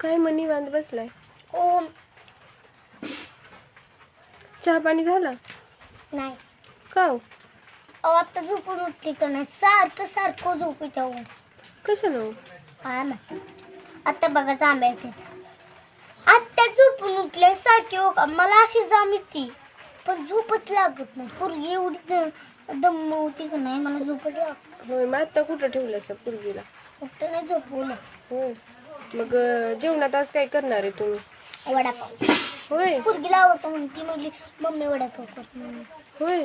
काय मग निवांत बसलाय? हो चहा पाणी झाला? नाही. का हो? अहो आता झोपून उठली का नाही? सारखं सारखं झोप येते अहो. कशाला हो? काय माहिती? आता बघा जांभ्या येते. आत्ता झोपून उठले सारखी हो का? मला अशी जाम येते. पण झोपच लागत नाही. पोरगी एवढी द- दम होती का नाही? मला झोपच लागत होय मग आता कुठं ठेवलं असं पूर्वीला फक्त नाही झोपवलं. होय. मग जेवणात आज काय करणार आहे तुम्ही? वडापाव. होय? पोरगीला आवडतो म्हणून ती म्हणली मम्मी वडापाव कर. म्हणून होय?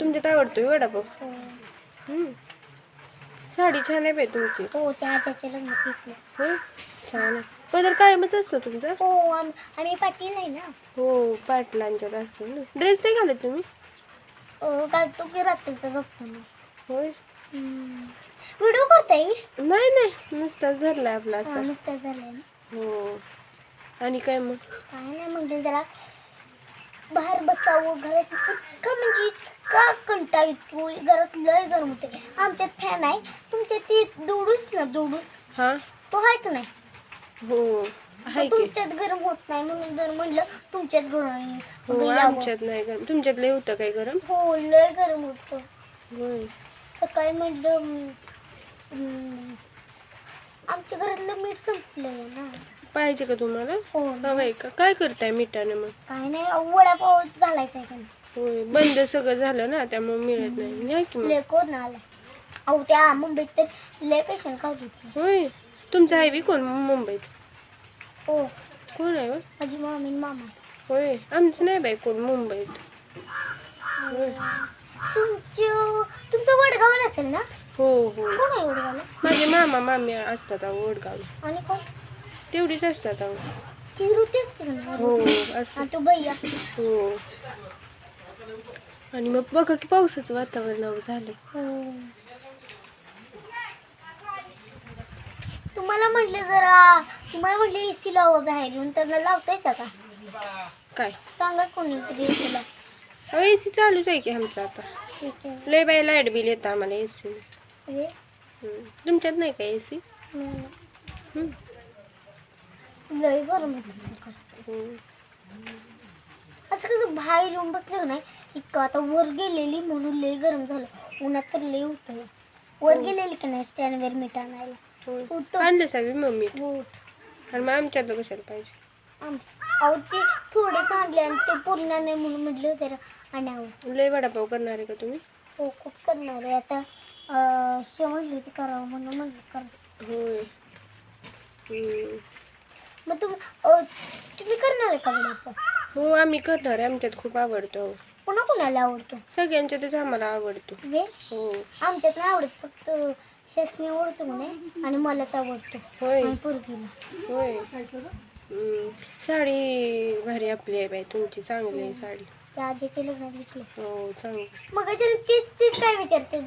तुमच्यात आवडतोय वडापाव? हो. हम्म. साडी छान आहे बाई तुमची. हो त्या त्याच्या लग्न पिकलं होय? छान आहे. पदर कायमच असतो तुमचा? हो आम- आम्ही पाटील नाही ना. हो पाटलांच्यात असतो ना. ड्रेस नाही घालत तुम्ही? हो घालतो की रात्रीचा झोपताना होय? व्हिडिओ करता येईल नाही नाही. नुसताच धरलाय आपला असा. नुसतं झालंय ना. हो. आणि काय मग? काय नाही म्हणजे जरा बाहेर बसावं घरात इतकं म्हणजे इतका कंटा येतो घरात लय गरम होते आमच्यात फॅन आहे. तुमच्यात ती दोडूस ना दोडूस? हा? तो आहे का नाही? हो. आहे मग की. तुमच्यात गरम होत नाही म्हणून जर म्हणलं तुमच्यात गरम हो. आमच्यात नाही गरम. तुमच्यात लय होतं काय गरम? हो लय गरम होतं. होय. सकाळी म्हटलं आमच्या घरातलं मीठ संपलंय ना. पाहिजे का तुम्हाला? हो. हवंय का? काय करताय मिठाने मग? काय नाही वडापाव घालायचा आहे का नाही होय बंद सगळं झालं ना त्यामुळे मिळत नाही. न्या की मग? लय कोण आलाय? अहो त्या मुंबईत तर लय पेशंट खात होती. होय. तुमचं आहे बी कोण मुंबईत? हो. कोण आहे हो? माझी मामी आणि मामा. होय. आमचं नाही बाई कोण मुंबईत. होय. तुमची तुमचं वडगावला असेल ना? हो हो. कोण आहे वडगावला? माझे मामा मामी असतात अहो वडगावला. आणि कोण? तेवढीच असतात अहो. ती असते का नाही? हो आणि असतात. तो भैया. हो. आणि मग बघा की पावसाचं वातावरण झालंय. हो. तुम्हाला म्हटले जरा तुम्हाला म्हटले एसी लावा बाहेर येऊन तर लावतायच का काय? सांगा कोणी तरी एसीला अहो ए सी चालूच आहे की आमचं आता. लय बाई लाइट बिल येतं आम्हाला ए सी तुमच्यात नाही का ए सी. लय गरम असं कसं बाहेर येऊन बसलं का नाही? इतकं आता वर गेलेली म्हणून लय गरम झालं. उन्हात तर लय होतं वर गेलेली का नाही? स्टँडवर मीठ आणायला. आणलं साहेब मम्मी. हो आणि मग आमच्यात कशाला पाहिजे? आमचं ते थोडेच आणले आणि ते पूर्ण नाही म्हणून म्हटलं जरा आणावं लय वडापाव करणार आहे का तुम्ही? हो खूप करणार आहे. आता अं, शे म्हणली होती करावं म्हणून म्हटलं कर होय. हम्म. मग तुम्ही अं, तुम्ही करणार आहे का वडापाव? हो आम्ही करणार आहे. आमच्यात खूप आवडतो. पुन्हा कुणाला आवडतो? सगळ्यांच्यातच आम्हाला आवडतो. वे? हो. आमच्यात नाही आवडत फक्त शेसने आवडतो म्हणे आणि मलाच आवडतो. होय. आणि पोरगीला. होय. साडी भारी आपली आहे बाई तुमची चांगली आहे साडी. त्या आजीच्या लग्नात घेतले हो चांगली. मग तेच तेच काय विचारते?